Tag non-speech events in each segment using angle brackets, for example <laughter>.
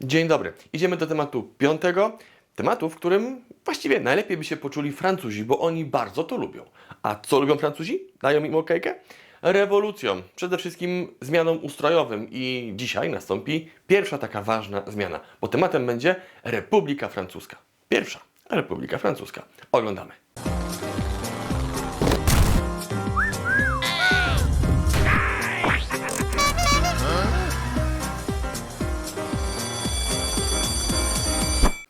Dzień dobry. Idziemy do tematu piątego. Tematu, w którym właściwie najlepiej by się poczuli Francuzi, bo oni bardzo to lubią. A co lubią Francuzi? Dają im okejkę? Rewolucją, przede wszystkim zmianą ustrojowym i dzisiaj nastąpi pierwsza taka ważna zmiana, bo tematem będzie Republika Francuska. Pierwsza Republika Francuska. Oglądamy.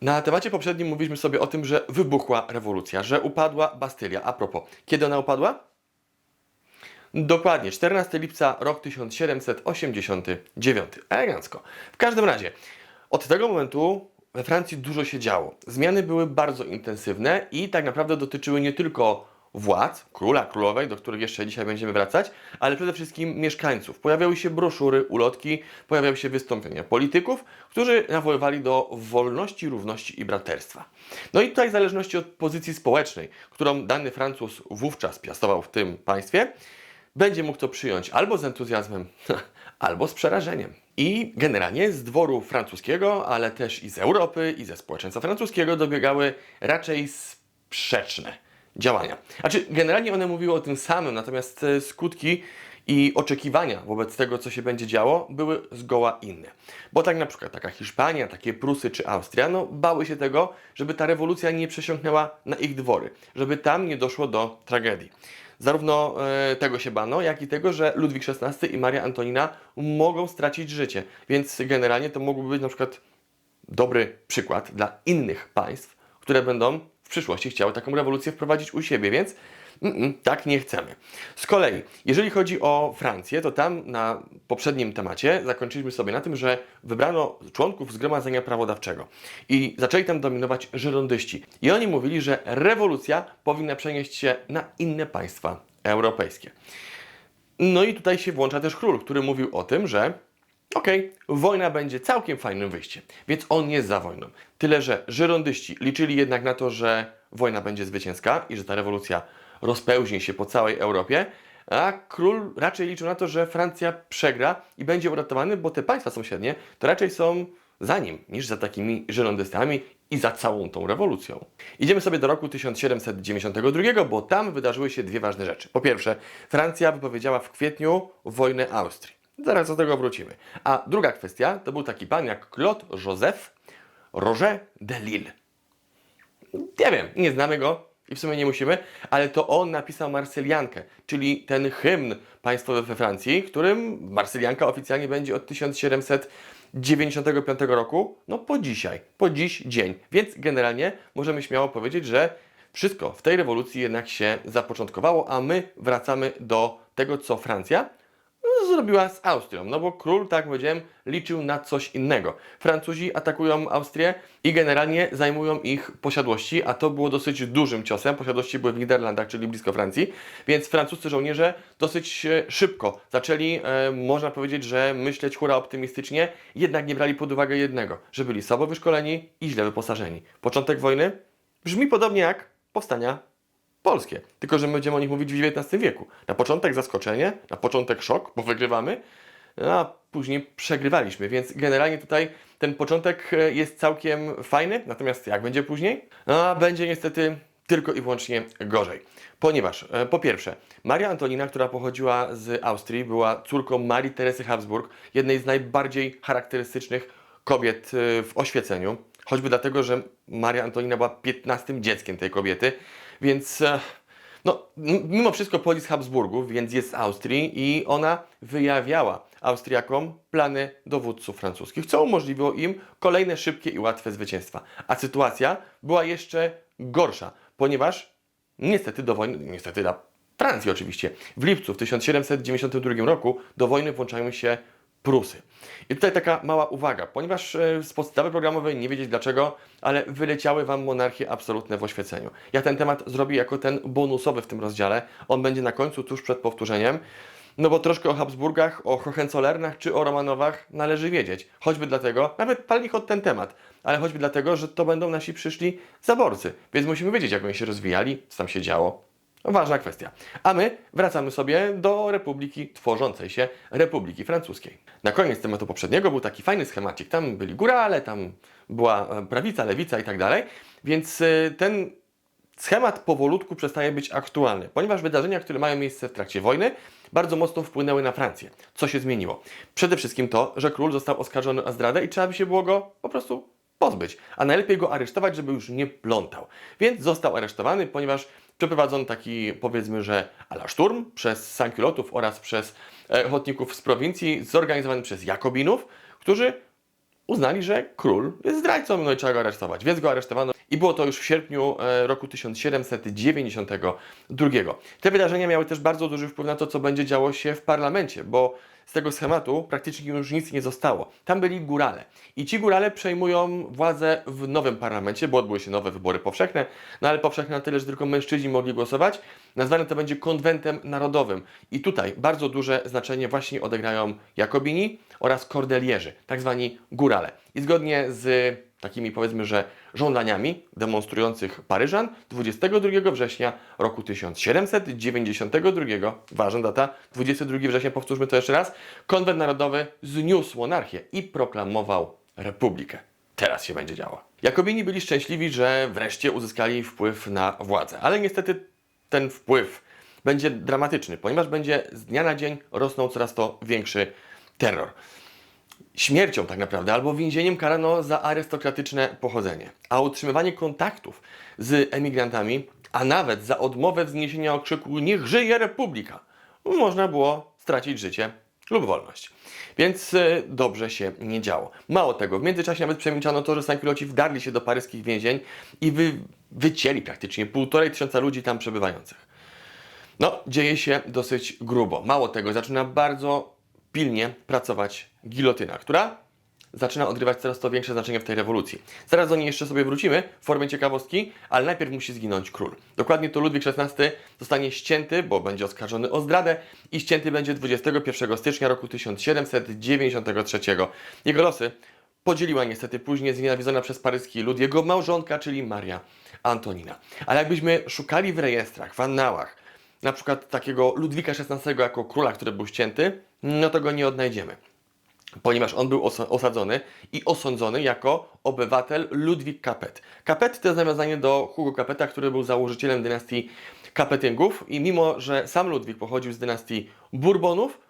Na temacie poprzednim mówiliśmy sobie o tym, że wybuchła rewolucja, że upadła Bastylia. A propos, kiedy ona upadła? Dokładnie, 14 lipca, rok 1789. Elegancko. W każdym razie, od tego momentu we Francji dużo się działo. Zmiany były bardzo intensywne i tak naprawdę dotyczyły nie tylko władz, króla, królowej, do których jeszcze dzisiaj będziemy wracać, ale przede wszystkim mieszkańców. Pojawiały się broszury, ulotki, pojawiały się wystąpienia polityków, którzy nawoływali do wolności, równości i braterstwa. No i tutaj w zależności od pozycji społecznej, którą dany Francuz wówczas piastował w tym państwie, będzie mógł to przyjąć albo z entuzjazmem, <laughs> albo z przerażeniem. I generalnie z dworu francuskiego, ale też i z Europy, i ze społeczeństwa francuskiego dobiegały raczej sprzeczne działania. Znaczy, generalnie one mówiły o tym samym, natomiast skutki i oczekiwania wobec tego, co się będzie działo, były zgoła inne. Bo tak na przykład taka Hiszpania, takie Prusy czy Austria, no bały się tego, żeby ta rewolucja nie przesiąknęła na ich dwory, żeby tam nie doszło do tragedii. Zarówno e, tego się bano, jak i tego, że Ludwik XVI i Maria Antonina mogą stracić życie. Więc generalnie to mógłby być na przykład dobry przykład dla innych państw, które będą w przyszłości chciały taką rewolucję wprowadzić u siebie, więc mm, tak nie chcemy. Z kolei, jeżeli chodzi o Francję, to tam na poprzednim temacie zakończyliśmy sobie na tym, że wybrano członków Zgromadzenia Prawodawczego i zaczęli tam dominować żyrondyści. I oni mówili, że rewolucja powinna przenieść się na inne państwa europejskie. No i tutaj się włącza też król, który mówił o tym, że okej, wojna będzie całkiem fajnym wyjściem, więc on jest za wojną. Tyle, że żyrondyści liczyli jednak na to, że wojna będzie zwycięska i że ta rewolucja rozpełźnie się po całej Europie, a król raczej liczył na to, że Francja przegra i będzie uratowany, bo te państwa sąsiednie to raczej są za nim niż za takimi żyrondystami i za całą tą rewolucją. Idziemy sobie do roku 1792, bo tam wydarzyły się dwie ważne rzeczy. Po pierwsze, Francja wypowiedziała w kwietniu wojnę Austrii. Zaraz do tego wrócimy. A druga kwestia to był taki pan jak Claude Joseph Roger de Lille. Nie wiem, nie znamy go i w sumie nie musimy, ale to on napisał Marsyliankę, czyli ten hymn państwowy we Francji, którym Marsylianka oficjalnie będzie od 1795 roku, no po dzisiaj, po dziś dzień. Więc generalnie możemy śmiało powiedzieć, że wszystko w tej rewolucji jednak się zapoczątkowało, a my wracamy do tego, co Francja zrobiła z Austrią, no bo król, tak powiedziałem, liczył na coś innego. Francuzi atakują Austrię i generalnie zajmują ich posiadłości, a to było dosyć dużym ciosem. Posiadłości były w Niderlandach, czyli blisko Francji, więc francuscy żołnierze dosyć e, szybko zaczęli, e, można powiedzieć, że myśleć hura optymistycznie, jednak nie brali pod uwagę jednego, że byli słabo wyszkoleni i źle wyposażeni. Początek wojny brzmi podobnie jak powstania polskie. Tylko, że my będziemy o nich mówić w XIX wieku. Na początek zaskoczenie, na początek szok, bo wygrywamy, a później przegrywaliśmy. Więc generalnie tutaj ten początek e, jest całkiem fajny, natomiast jak będzie później? A będzie niestety tylko i wyłącznie gorzej. Ponieważ, e, po pierwsze, Maria Antonina, która pochodziła z Austrii, była córką Marii Teresy Habsburg, jednej z najbardziej charakterystycznych kobiet e, w oświeceniu. Choćby dlatego, że Maria Antonina była 15 dzieckiem tej kobiety, więc e, no, mimo wszystko z Habsburgów, więc jest z Austrii i ona wyjawiała Austriakom plany dowódców francuskich, co umożliwiło im kolejne szybkie i łatwe zwycięstwa. A sytuacja była jeszcze gorsza, ponieważ niestety do wojny, niestety dla Francji oczywiście, w lipcu w 1792 roku do wojny włączają się I tutaj taka mała uwaga, ponieważ e, z podstawy programowej nie wiedzieć dlaczego, ale wyleciały Wam monarchie absolutne w oświeceniu. Ja ten temat zrobię jako ten bonusowy w tym rozdziale. On będzie na końcu, tuż przed powtórzeniem. No bo troszkę o Habsburgach, o Hohenzollernach czy o Romanowach należy wiedzieć. Choćby dlatego, nawet pal od ten temat, ale choćby dlatego, że to będą nasi przyszli zaborcy. Więc musimy wiedzieć, jak oni się rozwijali, co tam się działo. Ważna kwestia. A my wracamy sobie do Republiki tworzącej się Republiki Francuskiej. Na koniec tematu poprzedniego był taki fajny schemacik. Tam byli górale, tam była e, prawica, lewica i tak dalej. Więc e, ten schemat powolutku przestaje być aktualny, ponieważ wydarzenia, które mają miejsce w trakcie wojny, bardzo mocno wpłynęły na Francję. Co się zmieniło? Przede wszystkim to, że król został oskarżony o zdradę i trzeba by się było go po prostu pozbyć, a najlepiej go aresztować, żeby już nie plątał. Więc został aresztowany, ponieważ przeprowadzono taki, powiedzmy, że ala szturm przez sankulotów oraz przez e, ochotników z prowincji, zorganizowany przez Jakobinów, którzy uznali, że król jest zdrajcą, no i trzeba go aresztować. Więc go aresztowano i było to już w sierpniu e, roku 1792. Te wydarzenia miały też bardzo duży wpływ na to, co będzie działo się w parlamencie, bo z tego schematu praktycznie już nic nie zostało. Tam byli górale i ci górale przejmują władzę w nowym parlamencie, bo odbyły się nowe wybory powszechne, no ale powszechne na tyle, że tylko mężczyźni mogli głosować. Nazwane to będzie konwentem narodowym i tutaj bardzo duże znaczenie właśnie odegrają Jakobini oraz kordelierzy, tak zwani górale. I zgodnie z takimi powiedzmy, że żądaniami demonstrujących Paryżan 22 września roku 1792, ważna data, 22 września, powtórzmy to jeszcze raz, konwent narodowy zniósł monarchię i proklamował republikę. Teraz się będzie działo. Jakobini byli szczęśliwi, że wreszcie uzyskali wpływ na władzę, ale niestety ten wpływ będzie dramatyczny, ponieważ będzie z dnia na dzień rosnął coraz to większy terror śmiercią tak naprawdę, albo więzieniem karano za arystokratyczne pochodzenie, a utrzymywanie kontaktów z emigrantami, a nawet za odmowę wzniesienia okrzyku Niech żyje Republika, można było stracić życie lub wolność. Więc e, dobrze się nie działo. Mało tego, w międzyczasie nawet przemilczano to, że sankiloci wdarli się do paryskich więzień i wy, wycięli praktycznie półtorej tysiąca ludzi tam przebywających. No, dzieje się dosyć grubo. Mało tego, zaczyna bardzo pilnie pracować gilotyna, która zaczyna odgrywać coraz to większe znaczenie w tej rewolucji. Zaraz do niej jeszcze sobie wrócimy w formie ciekawostki, ale najpierw musi zginąć król. Dokładnie to Ludwik XVI zostanie ścięty, bo będzie oskarżony o zdradę i ścięty będzie 21 stycznia roku 1793. Jego losy podzieliła niestety później znienawidzona przez paryski lud jego małżonka, czyli Maria Antonina. Ale jakbyśmy szukali w rejestrach, w annałach, na przykład takiego Ludwika XVI jako króla, który był ścięty, no to go nie odnajdziemy. Ponieważ on był osa- osadzony i osądzony jako obywatel Ludwik Capet. Capet to jest nawiązanie do Hugo Capeta, który był założycielem dynastii Capetyngów i mimo, że sam Ludwik pochodził z dynastii Bourbonów,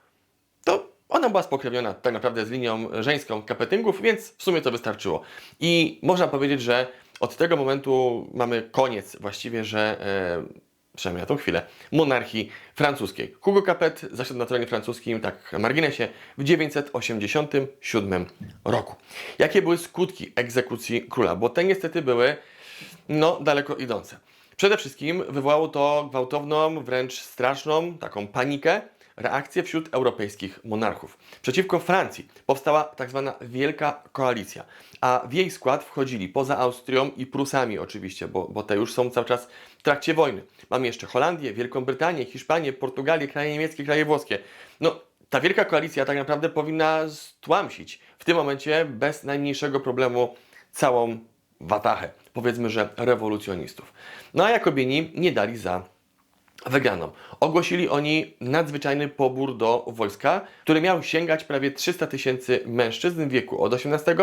to ona była spokrewniona tak naprawdę z linią żeńską Capetyngów, więc w sumie to wystarczyło. I można powiedzieć, że od tego momentu mamy koniec właściwie, że e, przynajmniej na tą chwilę, monarchii francuskiej. Hugo Capet zasiadł na tronie francuskim, tak na marginesie, w 987 roku. Jakie były skutki egzekucji króla? Bo te niestety były, no, daleko idące. Przede wszystkim wywołało to gwałtowną, wręcz straszną, taką panikę, reakcję wśród europejskich monarchów. Przeciwko Francji powstała tak zwana Wielka Koalicja, a w jej skład wchodzili poza Austrią i Prusami oczywiście, bo, bo te już są cały czas w trakcie wojny. Mamy jeszcze Holandię, Wielką Brytanię, Hiszpanię, Portugalię, kraje niemieckie, kraje włoskie. No, ta Wielka Koalicja tak naprawdę powinna stłamsić w tym momencie bez najmniejszego problemu całą watachę, powiedzmy, że rewolucjonistów. No a Jakobini nie dali za wygraną. Ogłosili oni nadzwyczajny pobór do wojska, który miał sięgać prawie 300 tysięcy mężczyzn w wieku od 18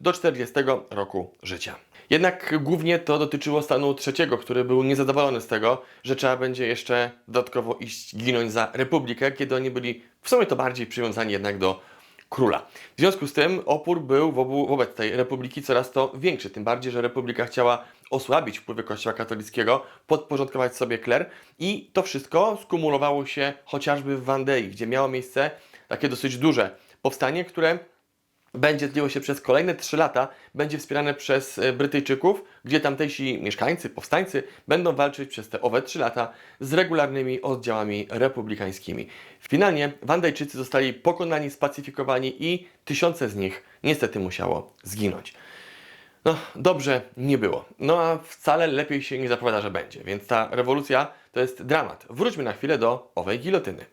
do 40 roku życia. Jednak głównie to dotyczyło stanu trzeciego, który był niezadowolony z tego, że trzeba będzie jeszcze dodatkowo iść ginąć za republikę, kiedy oni byli w sumie to bardziej przywiązani jednak do króla. W związku z tym opór był wobec tej republiki coraz to większy, tym bardziej, że republika chciała osłabić wpływy kościoła katolickiego, podporządkować sobie kler i to wszystko skumulowało się chociażby w Wandei, gdzie miało miejsce takie dosyć duże powstanie, które będzie tliło się przez kolejne 3 lata, będzie wspierane przez e, Brytyjczyków, gdzie tamtejsi mieszkańcy, powstańcy będą walczyć przez te owe 3 lata z regularnymi oddziałami republikańskimi. Finalnie Wandejczycy zostali pokonani, spacyfikowani i tysiące z nich niestety musiało zginąć. No, dobrze nie było. No a wcale lepiej się nie zapowiada, że będzie, więc ta rewolucja to jest dramat. Wróćmy na chwilę do owej gilotyny.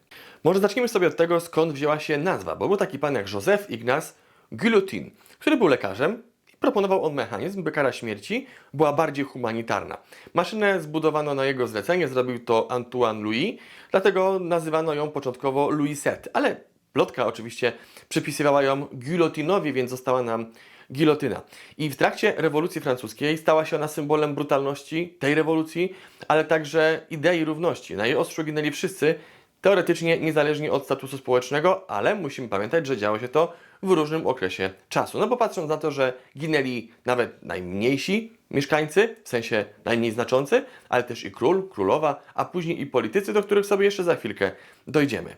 Może zacznijmy sobie od tego, skąd wzięła się nazwa, bo był taki pan jak Józef Ignace Guillotin, który był lekarzem i Proponował on mechanizm, by kara śmierci była bardziej humanitarna. Maszynę zbudowano na jego zlecenie, zrobił to Antoine Louis, dlatego nazywano ją początkowo Louisette, ale plotka oczywiście przypisywała ją gilotinowi, więc została nam gilotyna. I w trakcie rewolucji francuskiej stała się ona symbolem brutalności tej rewolucji, ale także idei równości. Na jej ostrzu ginęli wszyscy, teoretycznie niezależnie od statusu społecznego, ale musimy pamiętać, że działo się to w różnym okresie czasu. No bo patrząc na to, że ginęli nawet najmniejsi mieszkańcy, w sensie najmniej znaczący, ale też i król, królowa, a później i politycy, do których sobie jeszcze za chwilkę dojdziemy.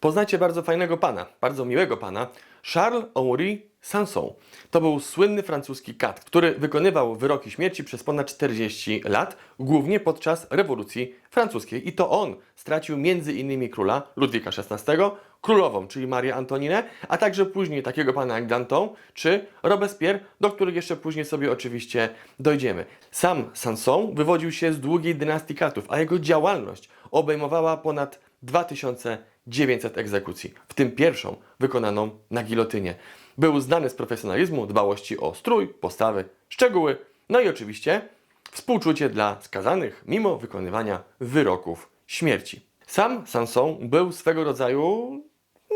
Poznajcie bardzo fajnego pana, bardzo miłego pana, Charles Henri Sanson. To był słynny francuski kat, który wykonywał wyroki śmierci przez ponad 40 lat, głównie podczas rewolucji francuskiej. I to on stracił między innymi króla Ludwika XVI, królową, czyli Marię Antoninę, a także później takiego pana jak Danton czy Robespierre, do których jeszcze później sobie oczywiście dojdziemy. Sam Sanson wywodził się z długiej dynastii katów, a jego działalność obejmowała ponad 2900 egzekucji, w tym pierwszą wykonaną na gilotynie. Był znany z profesjonalizmu, dbałości o strój, postawy, szczegóły, no i oczywiście współczucie dla skazanych mimo wykonywania wyroków śmierci. Sam Sanson był swego rodzaju,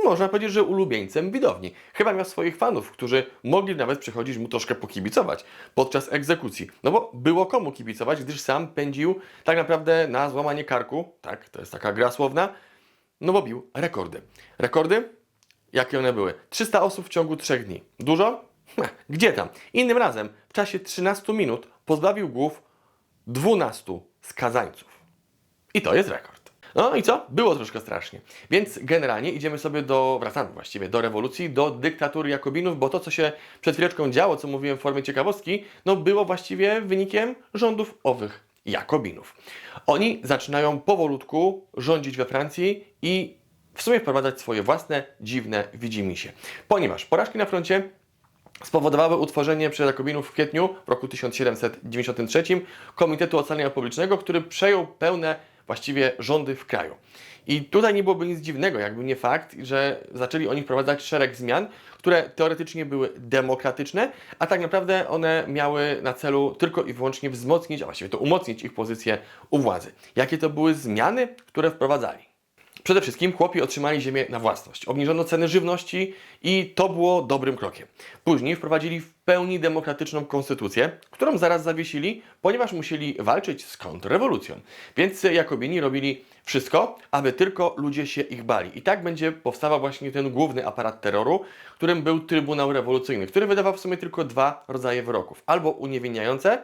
można powiedzieć, że ulubieńcem widowni. Chyba miał swoich fanów, którzy mogli nawet przychodzić mu troszkę pokibicować podczas egzekucji. No bo było komu kibicować, gdyż sam pędził tak naprawdę na złamanie karku, tak, to jest taka gra słowna, no bo bił rekordy. Rekordy? Jakie one były? 300 osób w ciągu 3 dni. Dużo? Gdzie tam? Innym razem, w czasie 13 minut pozbawił głów 12 skazańców. I to jest rekord. No i co? Było troszkę strasznie. Więc generalnie idziemy sobie do, wracamy właściwie do rewolucji, do dyktatury Jakobinów, bo to, co się przed chwileczką działo, co mówiłem w formie ciekawostki, no było właściwie wynikiem rządów owych Jakobinów. Oni zaczynają powolutku rządzić we Francji i w sumie wprowadzać swoje własne, dziwne widzimisię. Ponieważ porażki na froncie spowodowały utworzenie przez Jakobinów w kwietniu w roku 1793 Komitetu Ocalenia Publicznego, który przejął pełne właściwie rządy w kraju. I tutaj nie byłoby nic dziwnego, jakby nie fakt, że zaczęli oni wprowadzać szereg zmian, które teoretycznie były demokratyczne, a tak naprawdę one miały na celu tylko i wyłącznie wzmocnić, a właściwie to umocnić ich pozycję u władzy. Jakie to były zmiany, które wprowadzali? Przede wszystkim chłopi otrzymali ziemię na własność. Obniżono ceny żywności i to było dobrym krokiem. Później wprowadzili w pełni demokratyczną konstytucję, którą zaraz zawiesili, ponieważ musieli walczyć z kontrrewolucją. Więc Jakobini robili wszystko, aby tylko ludzie się ich bali. I tak będzie powstawał właśnie ten główny aparat terroru, którym był Trybunał Rewolucyjny, który wydawał w sumie tylko dwa rodzaje wyroków. Albo uniewinniające,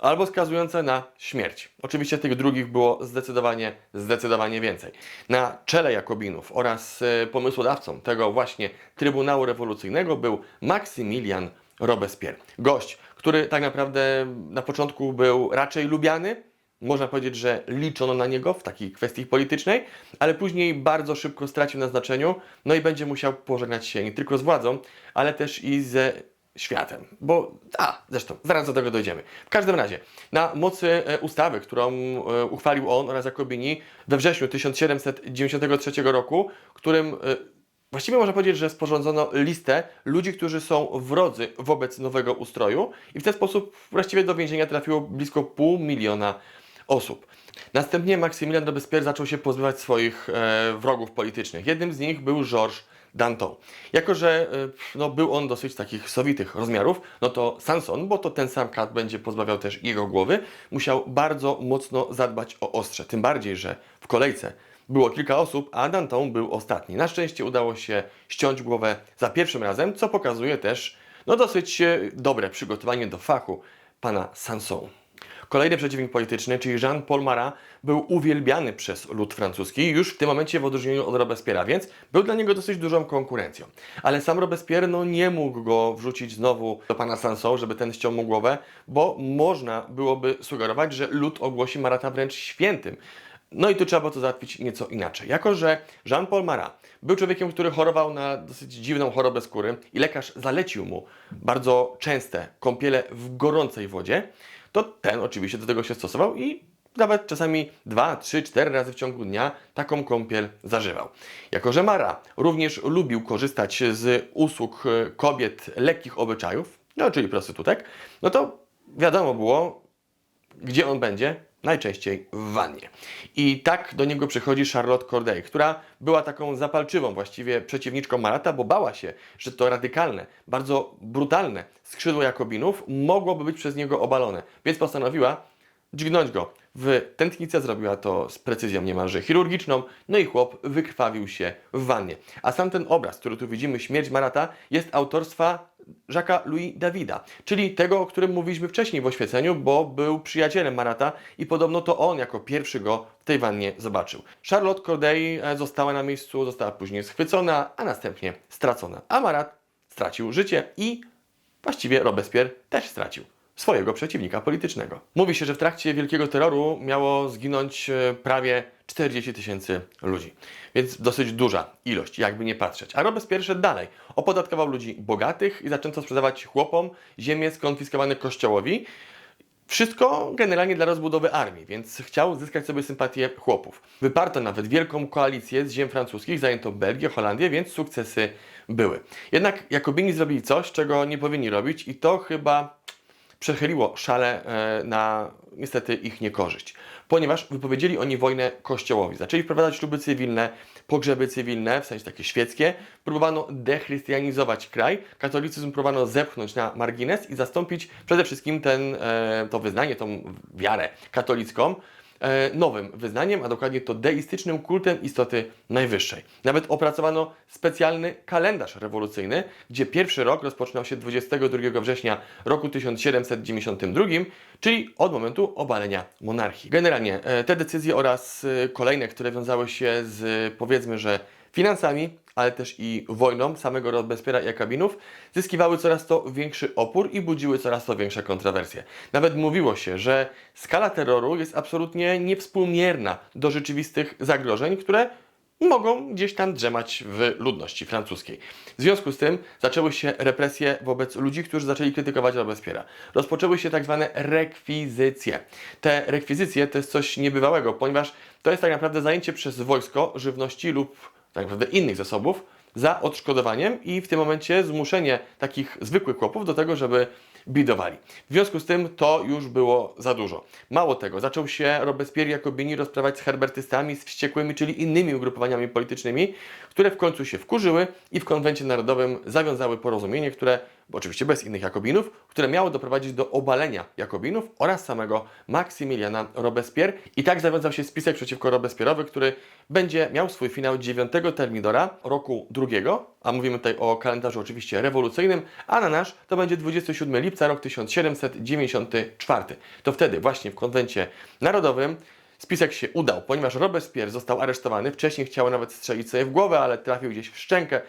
albo skazujące na śmierć. Oczywiście tych drugich było zdecydowanie, zdecydowanie więcej. Na czele Jakobinów oraz e, pomysłodawcą tego właśnie Trybunału Rewolucyjnego był Maksymilian Robespierre. Gość, który tak naprawdę na początku był raczej lubiany, można powiedzieć, że liczono na niego w takiej kwestii politycznej, ale później bardzo szybko stracił na znaczeniu, no i będzie musiał pożegnać się nie tylko z władzą, ale też i ze światem. Bo, a, zresztą, zaraz do tego dojdziemy. W każdym razie, na mocy e, ustawy, którą e, uchwalił on oraz Jakobini we wrześniu 1793 roku, którym e, Właściwie można powiedzieć, że sporządzono listę ludzi, którzy są wrodzy wobec nowego ustroju i w ten sposób właściwie do więzienia trafiło blisko pół miliona osób. Następnie Maksymilian Robespierre zaczął się pozbywać swoich e, wrogów politycznych. Jednym z nich był Georges Danton. Jako, że e, no, był on dosyć takich sowitych rozmiarów, no to Sanson, bo to ten sam kat będzie pozbawiał też jego głowy, musiał bardzo mocno zadbać o ostrze. Tym bardziej, że w kolejce było kilka osób, a Danton był ostatni. Na szczęście udało się ściąć głowę za pierwszym razem, co pokazuje też no, dosyć e, dobre przygotowanie do fachu pana Sanson. Kolejny przeciwnik polityczny, czyli Jean-Paul Marat, był uwielbiany przez lud francuski już w tym momencie w odróżnieniu od Robespierre'a, więc był dla niego dosyć dużą konkurencją. Ale sam Robespierre no, nie mógł go wrzucić znowu do pana Sanson, żeby ten ściął mu głowę, bo można byłoby sugerować, że lud ogłosi Marata wręcz świętym. No i tu trzeba było to załatwić nieco inaczej. Jako, że Jean-Paul Marat był człowiekiem, który chorował na dosyć dziwną chorobę skóry i lekarz zalecił mu bardzo częste kąpiele w gorącej wodzie, to ten oczywiście do tego się stosował i nawet czasami 2, 3, 4 razy w ciągu dnia taką kąpiel zażywał. Jako, że Mara również lubił korzystać z usług e, kobiet lekkich obyczajów, no czyli prostytutek, no to wiadomo było, gdzie on będzie? Najczęściej w wannie. I tak do niego przychodzi Charlotte Corday, która była taką zapalczywą właściwie przeciwniczką Marata, bo bała się, że to radykalne, bardzo brutalne skrzydło Jakobinów mogłoby być przez niego obalone. Więc postanowiła dźgnąć go w tętnicę, zrobiła to z precyzją niemalże chirurgiczną, no i chłop wykrwawił się w wannie. A sam ten obraz, który tu widzimy, śmierć Marata, jest autorstwa Jacques'a Louis Davida, czyli tego, o którym mówiliśmy wcześniej w oświeceniu, bo był przyjacielem Marata i podobno to on jako pierwszy go w tej wannie zobaczył. Charlotte Corday e, została na miejscu, została później schwycona, a następnie stracona. A Marat stracił życie i właściwie Robespierre też stracił swojego przeciwnika politycznego. Mówi się, że w trakcie Wielkiego Terroru miało zginąć e, prawie 40 tysięcy ludzi. Więc dosyć duża ilość, jakby nie patrzeć. A Robespierre szedł dalej. Opodatkował ludzi bogatych i zaczęto sprzedawać chłopom ziemię skonfiskowane kościołowi. Wszystko generalnie dla rozbudowy armii, więc chciał zyskać sobie sympatię chłopów. Wyparto nawet wielką koalicję z ziem francuskich, zajęto Belgię, Holandię, więc sukcesy były. Jednak Jakobini zrobili coś, czego nie powinni robić i to chyba przechyliło szale e, na niestety ich niekorzyść, ponieważ wypowiedzieli oni wojnę Kościołowi. Zaczęli wprowadzać śluby cywilne, pogrzeby cywilne, w sensie takie świeckie. Próbowano dechrystianizować kraj, katolicyzm próbowano zepchnąć na margines i zastąpić przede wszystkim ten, e, to wyznanie, tą wiarę katolicką nowym wyznaniem, a dokładnie to deistycznym kultem istoty najwyższej. Nawet opracowano specjalny kalendarz rewolucyjny, gdzie pierwszy rok rozpoczynał się 22 września roku 1792, czyli od momentu obalenia monarchii. Generalnie e, te decyzje oraz e, kolejne, które wiązały się z powiedzmy, że finansami, ale też i wojną samego Robespierre'a i Jakabinów, zyskiwały coraz to większy opór i budziły coraz to większe kontrowersje. Nawet mówiło się, że skala terroru jest absolutnie niewspółmierna do rzeczywistych zagrożeń, które mogą gdzieś tam drzemać w ludności francuskiej. W związku z tym zaczęły się represje wobec ludzi, którzy zaczęli krytykować Robespierre'a. Rozpoczęły się tak zwane rekwizycje. Te rekwizycje to jest coś niebywałego, ponieważ to jest tak naprawdę zajęcie przez wojsko żywności lub tak naprawdę innych zasobów za odszkodowaniem i w tym momencie zmuszenie takich zwykłych chłopów do tego, żeby bidowali. W związku z tym to już było za dużo. Mało tego, zaczął się Robespierre Jacobini rozprawać z herbertystami, z wściekłymi, czyli innymi ugrupowaniami politycznymi, które w końcu się wkurzyły i w konwencie narodowym zawiązały porozumienie, które, oczywiście bez innych Jakobinów, które miało doprowadzić do obalenia Jakobinów oraz samego Maksymiliana Robespierre. I tak zawiązał się spisek przeciwko Robespierre'owi, który będzie miał swój finał 9 termidora roku drugiego, a mówimy tutaj o kalendarzu oczywiście rewolucyjnym, a na nasz to będzie 27 lipca rok 1794. To wtedy właśnie w konwencie narodowym Spisek się udał, ponieważ Robespierre został aresztowany. Wcześniej chciał nawet strzelić sobie w głowę, ale trafił gdzieś w szczękę.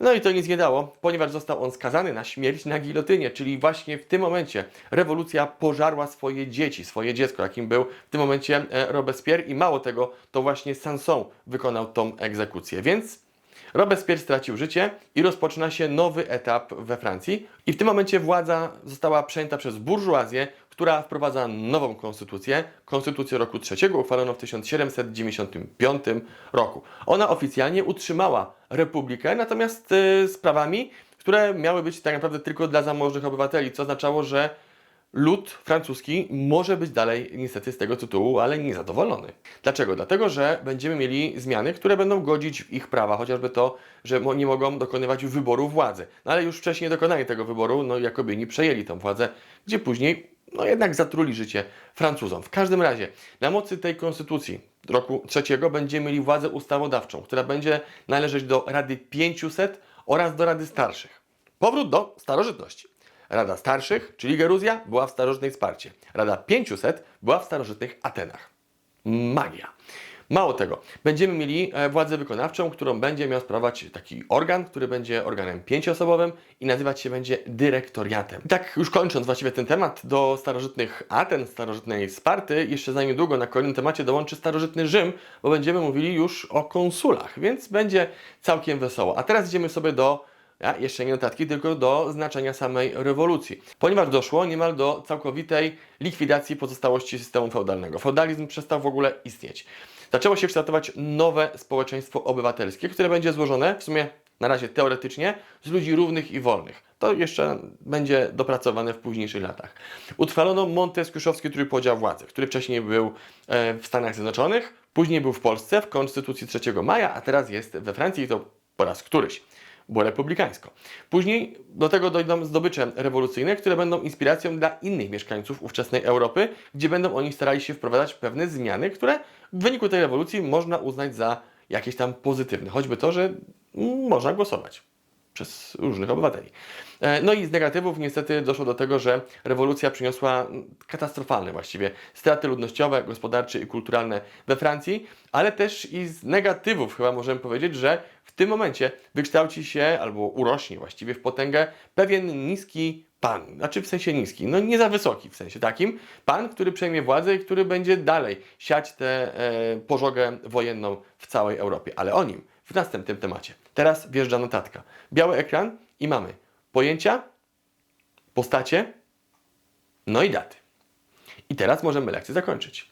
No i to nic nie dało, ponieważ został on skazany na śmierć na gilotynie, czyli właśnie w tym momencie rewolucja pożarła swoje dzieci, swoje dziecko, jakim był w tym momencie e, Robespierre i mało tego, to właśnie Sanson wykonał tą egzekucję. Więc Robespierre stracił życie i rozpoczyna się nowy etap we Francji. I w tym momencie władza została przejęta przez burżuazję, która wprowadza nową konstytucję, konstytucję roku trzeciego, uchwaloną w 1795 roku. Ona oficjalnie utrzymała republikę, natomiast y, z prawami, które miały być tak naprawdę tylko dla zamożnych obywateli, co oznaczało, że lud francuski może być dalej niestety z tego tytułu, ale niezadowolony. Dlaczego? Dlatego, że będziemy mieli zmiany, które będą godzić w ich prawa, chociażby to, że nie mogą dokonywać wyboru władzy. No ale już wcześniej dokonali tego wyboru, no Jakobini przejęli tę władzę, gdzie później no jednak zatruli życie Francuzom. W każdym razie, na mocy tej konstytucji roku trzeciego będziemy mieli władzę ustawodawczą, która będzie należeć do Rady 500 oraz do Rady Starszych. Powrót do starożytności. Rada Starszych, czyli Geruzja, była w starożytnej Sparcie. Rada 500 była w starożytnych Atenach. Magia. Mało tego, będziemy mieli e, władzę wykonawczą, którą będzie miał sprawować taki organ, który będzie organem pięcioosobowym i nazywać się będzie dyrektoriatem. Tak już kończąc właściwie ten temat, do starożytnych Aten, starożytnej Sparty, jeszcze za niedługo na kolejnym temacie dołączy starożytny Rzym, bo będziemy mówili już o konsulach, więc będzie całkiem wesoło. A teraz idziemy sobie do ja, jeszcze nie notatki, tylko do znaczenia samej rewolucji. Ponieważ doszło niemal do całkowitej likwidacji pozostałości systemu feudalnego. Feudalizm przestał w ogóle istnieć. Zaczęło się kształtować nowe społeczeństwo obywatelskie, które będzie złożone w sumie na razie teoretycznie z ludzi równych i wolnych. to jeszcze będzie dopracowane w późniejszych latach. Utrwalono montesquieuowski trójpodział władzy, który wcześniej był e, w Stanach Zjednoczonych, później był w Polsce w Konstytucji 3 maja, a teraz jest we Francji i to po raz któryś. Było republikańsko. Później do tego dojdą zdobycze rewolucyjne, które będą inspiracją dla innych mieszkańców ówczesnej Europy, gdzie będą oni starali się wprowadzać pewne zmiany, które w wyniku tej rewolucji można uznać za jakieś tam pozytywne. Choćby to, że można głosować przez różnych obywateli. E, No i z negatywów niestety doszło do tego, że rewolucja przyniosła katastrofalne właściwie straty ludnościowe, gospodarcze i kulturalne we Francji, ale też i z negatywów chyba możemy powiedzieć, że w tym momencie wykształci się albo urośnie właściwie w potęgę pewien niski pan, znaczy w sensie niski, no nie za wysoki w sensie takim, pan, który przejmie władzę i który będzie dalej siać tę e, pożogę wojenną w całej Europie, ale o nim w następnym temacie. Teraz wjeżdża notatka. Biały ekran i mamy pojęcia, postacie, no i daty. I teraz możemy lekcję zakończyć.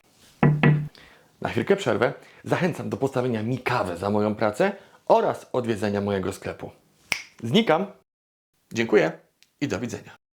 Na chwilkę przerwę. Zachęcam do postawienia mi kawy za moją pracę oraz odwiedzenia mojego sklepu. Znikam. Dziękuję i do widzenia.